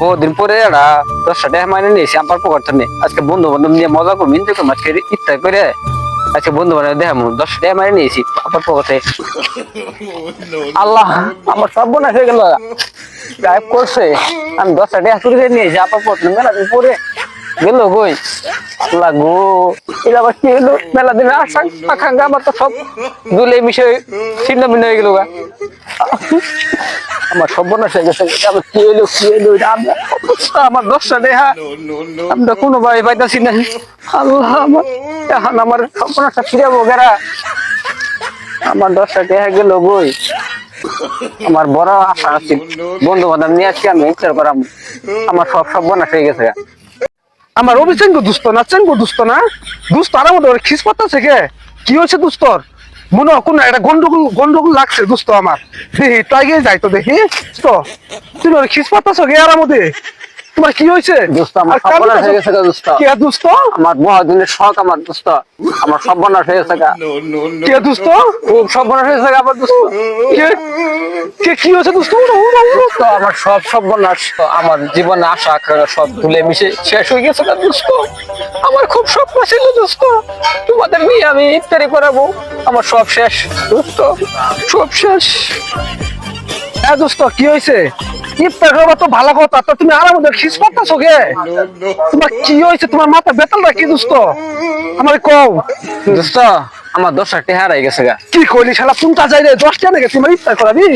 বহুদিন পরে এরা দশটা টাকা মাইনে নিয়েছি, আমার পকেট থেকে আজকে বন্ধু বান্ধব নিয়ে মজা করব এনজয় করব আজকে ইফতার করে। আজকে বন্ধু বান্ধব দেখাবো দশটা টাকা মাইনে নিয়েছি, আমার পকেটে আল্লাহ, আমার সব বোনা হয়ে গেল। গায়েব করছে। আমি দশটা টাকা চুরি করে নিয়েছি আপনার পকেট মেলা দিন পরে। গেল কই? আল্লাহ গো এটা আবার কি হলো? মেলা দিন আশা, আকাঙ্ক্ষা, আমার তো সব দুলে মিশে ছিন্ন ভিন্ন হয়ে গেল গা। আমার সর্বনাশ হয়ে গেছে। কি হইল কি এটা আমরা দশটা দেহা আমরা কোনো ভাই পাইতাছি না। আল্লাহ আমার এখন আমার সর্বনাশটা ফিরে বগেরা আমার দশটা দেহা গেল বই আমার বড় আশা আছে। বন্ধু বান্ধব নিয়ে আজকে আমি ইফতার করাম। আমার সব সর্বনাশ হয়ে গেছে। আমার অভিচেন গো দুস্থ না চেন গো দুস্থ না দুস্থ আর ওর খিস পাত্তাছে কে? কি হয়েছে দুস্তর মনে কোনো একটা গন্ডগোল গন্ডগোল লাগছে দোস্ত আমার। দেখি তাই যাই তো দেখি। তো তুই খিস পাত্তাছ গে আর মধ্যে তোমার কি হয়েছে? দোস্ত আমার সর্বনাশ হয়ে গেছে দোস্ত। কে দুস্থ আমার শখ আমার দোস্ত। আমার সর্বনাশ হয়ে গেছে। কে দুস্থ খুব সর্বনাশ হয়ে গেছে আমার দোস্ত। কে? কে কি হয়েছে। দোস্ত? আমার সব সর্বনাশ আমার জীবনে আশা আকাঙ্ক্ষা সব তুলে মিশে শেষ হয়ে গেছে গা দোস্ত। আমার খুব স্বপ্ন ছিল দোস্ত। তোমাদের নিয়ে আমি ইফতারি করাবো। আমার সব শেষ দোস্ত। সব শেষ। হ্যাঁ দোস্ত কি হয়েছে? ইফতার করবা তো ভালো কথা তো। তুমি আর আমাদের খিস পাত্তাছ কে? তোমার কি হয়েছে? তোমার মাথা বেতনটা কি দোস্ত? আমার কও। দোস্ত আমার দশটা গেছে গা। কি কইলি শালা? কোনটা যাই রে দশটা নাকি তোমার ইফতার করাবি?